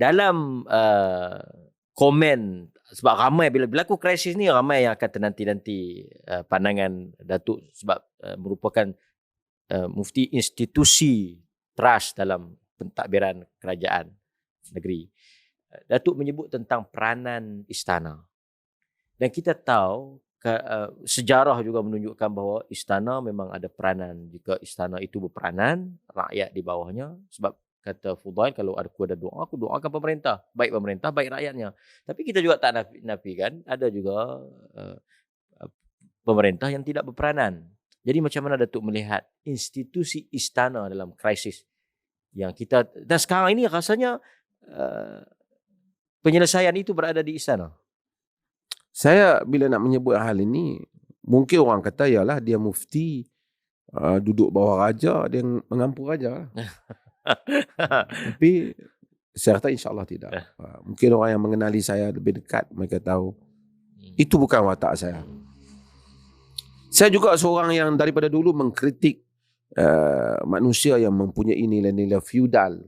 dalam uh, komen sebab ramai bila berlaku krisis ni ramai yang akan ternanti-nanti uh, pandangan Datuk sebab uh, merupakan uh, mufti institusi trust dalam pentadbiran kerajaan negeri. Datuk menyebut tentang peranan istana. Dan kita tahu ke, uh, sejarah juga menunjukkan bahawa istana memang ada peranan. Jika istana itu berperanan, rakyat di bawahnya sebab kata Fudail kalau aku ada doa aku doakan pemerintah. Baik pemerintah baik rakyatnya. Tapi kita juga tak nafi, nafikan ada juga uh, pemerintah yang tidak berperanan. Jadi macam mana Datuk melihat institusi istana dalam krisis yang kita dan sekarang ini rasanya uh, penyelesaian itu berada di istana? Saya bila nak menyebut hal ini mungkin orang kata ialah dia mufti uh, duduk bawah raja dia mengampu raja Tapi saya kata insyaAllah tidak. Eh. Ah, mungkin orang yang mengenali saya lebih dekat mereka tahu hmm. itu bukan watak saya. Saya juga seorang yang daripada dulu mengkritik uh, manusia yang mempunyai nilai-nilai feudal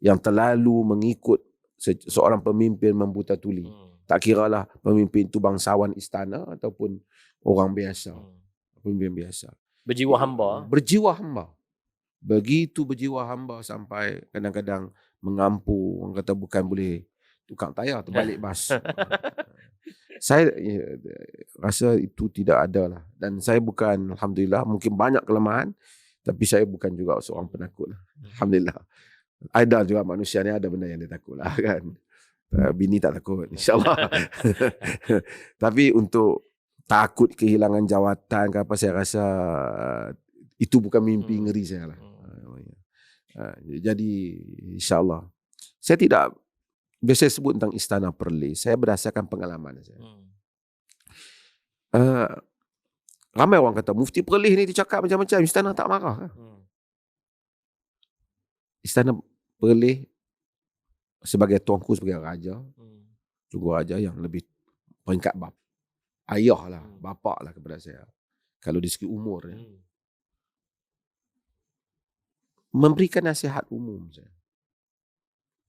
yang terlalu mengikut se- seorang pemimpin membuta tuli. Hmm. Tak kira lah pemimpin itu bangsawan istana ataupun orang biasa. Hmm. Pemimpin biasa. Berjiwa hamba. Berjiwa hamba begitu berjiwa hamba sampai kadang-kadang mengampu orang kata bukan boleh tukang tayar terbalik bas. Saya ya, rasa itu tidak ada lah. Dan saya bukan alhamdulillah mungkin banyak kelemahan tapi saya bukan juga seorang penakut lah. Hmm. alhamdulillah. Ada juga manusia ni ada benda yang dia takut lah kan. Uh, bini tak takut insyaallah. Tapi untuk takut kehilangan jawatan ke apa saya rasa itu bukan mimpi hmm. ngeri saya lah Ha, jadi insyaAllah. Saya tidak biasa sebut tentang istana perli. Saya berdasarkan pengalaman saya. Hmm. Uh, ramai orang kata mufti perli ni dicakap macam-macam. Istana tak marah. Kan? Hmm. Istana perli sebagai tuanku sebagai raja. Hmm. Juga raja yang lebih peringkat bap. Ayah lah, hmm. bapak lah kepada saya. Kalau di segi umur. Ya. Hmm memberikan nasihat umum saya.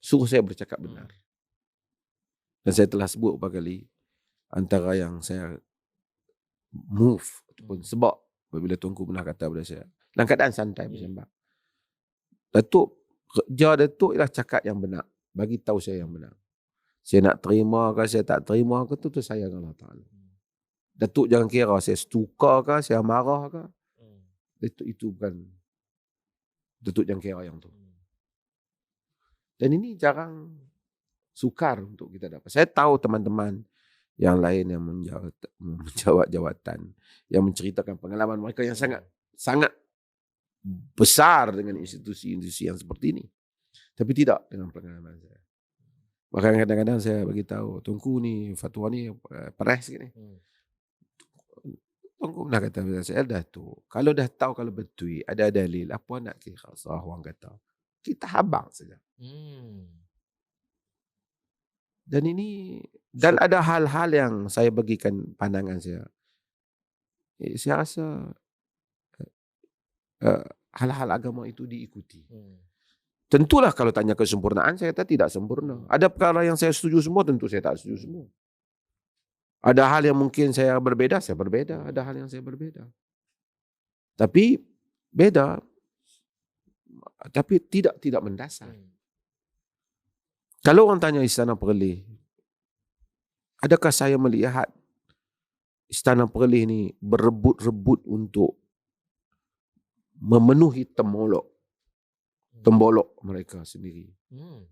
Suruh saya bercakap benar. Dan saya telah sebut beberapa kali antara yang saya move ataupun sebab apabila tuanku pernah kata kepada saya dalam keadaan santai bersembah. Datuk kerja Datuk ialah cakap yang benar. Bagi tahu saya yang benar. Saya nak terima ke saya tak terima ke tu tu saya dengan Allah Taala. Datuk jangan kira saya setuka ke saya marah ke. Hmm. Datuk itu bukan Datuk yang kira yang tu. Dan ini jarang sukar untuk kita dapat. Saya tahu teman-teman yang lain yang menjawab, menjawab jawatan, yang menceritakan pengalaman mereka yang sangat sangat besar dengan institusi-institusi yang seperti ini. Tapi tidak dengan pengalaman saya. Bahkan kadang-kadang saya bagi tahu, Tungku ni fatwa ni eh, peres sikit ni. Hmm. Tunggu nak kata pada saya dah tu. Kalau dah tahu kalau betul ada dalil apa nak kira sah orang kata. Kita habang saja. Hmm. Dan ini dan ada hal-hal yang saya bagikan pandangan saya. Eh, saya rasa uh, hal-hal agama itu diikuti. Hmm. Tentulah kalau tanya kesempurnaan saya kata tidak sempurna. Ada perkara yang saya setuju semua tentu saya tak setuju semua. Ada hal yang mungkin saya berbeda, saya berbeda. Ada hal yang saya berbeda. Tapi beda. Tapi tidak tidak mendasar. Hmm. Kalau orang tanya istana perlih, adakah saya melihat istana perlih ni berebut-rebut untuk memenuhi temolok hmm. tembolok mereka sendiri hmm.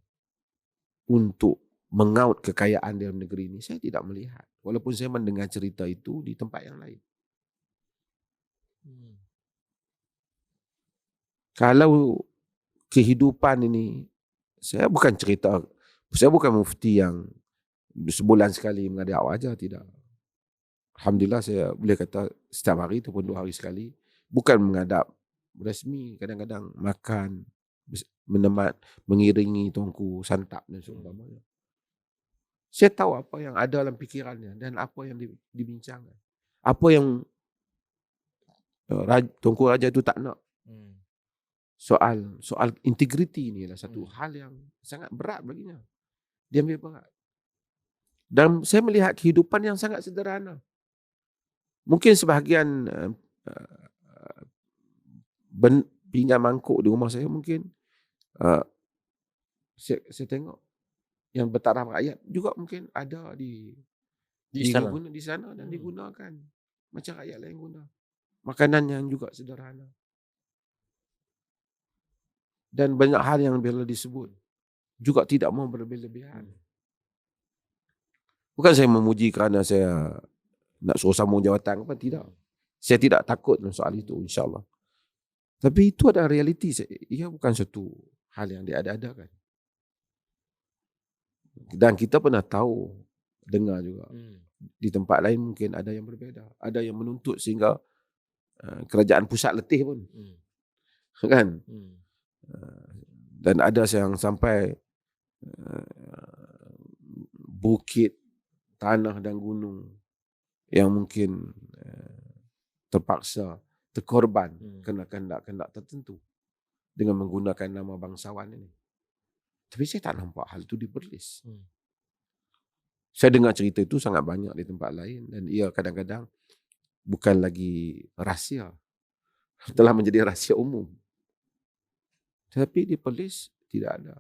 untuk mengaut kekayaan dalam negeri ini saya tidak melihat walaupun saya mendengar cerita itu di tempat yang lain. Hmm. kalau kehidupan ini saya bukan cerita saya bukan mufti yang sebulan sekali mengadap wajah tidak. Alhamdulillah saya boleh kata setiap hari ataupun dua hari sekali bukan mengadap resmi kadang-kadang makan menemat mengiringi tuanku santap dan seumpamanya saya tahu apa yang ada dalam fikirannya dan apa yang dibincangkan. Apa yang uh, Tunku Raja itu tak nak. Hmm. Soal soal integriti ini adalah satu hmm. hal yang sangat berat baginya. Dia ambil berat. Dan saya melihat kehidupan yang sangat sederhana. Mungkin sebahagian uh, uh, ben, pinggan mangkuk di rumah saya mungkin uh, saya, saya tengok yang bertaraf rakyat juga mungkin ada di Di sana. diguna di sana dan Hmm. digunakan macam rakyat lain guna. Makanan yang juga sederhana. Dan banyak hal yang bila disebut juga tidak mau berlebih-lebihan. Bukan saya memuji kerana saya nak suruh sambung jawatan apa tidak. Saya tidak takut dalam soal itu insya-Allah. Tapi itu adalah realiti. Saya- Ia bukan satu hal yang diada-adakan. Dan kita pernah tahu, dengar juga Hmm. di tempat lain mungkin ada yang berbeza. Ada yang menuntut sehingga uh, kerajaan pusat letih pun. Hmm. Kan? Hmm. Uh, dan ada yang sampai uh, bukit, tanah dan gunung yang mungkin uh, terpaksa terkorban Hmm. kerana kehendak-kehendak tertentu dengan menggunakan nama bangsawan ini. Tapi saya tak nampak hal itu di Perlis. Hmm. Saya dengar cerita itu sangat banyak di tempat lain dan ia kadang-kadang bukan lagi rahsia. Telah menjadi rahsia umum. Tapi di Perlis tidak ada.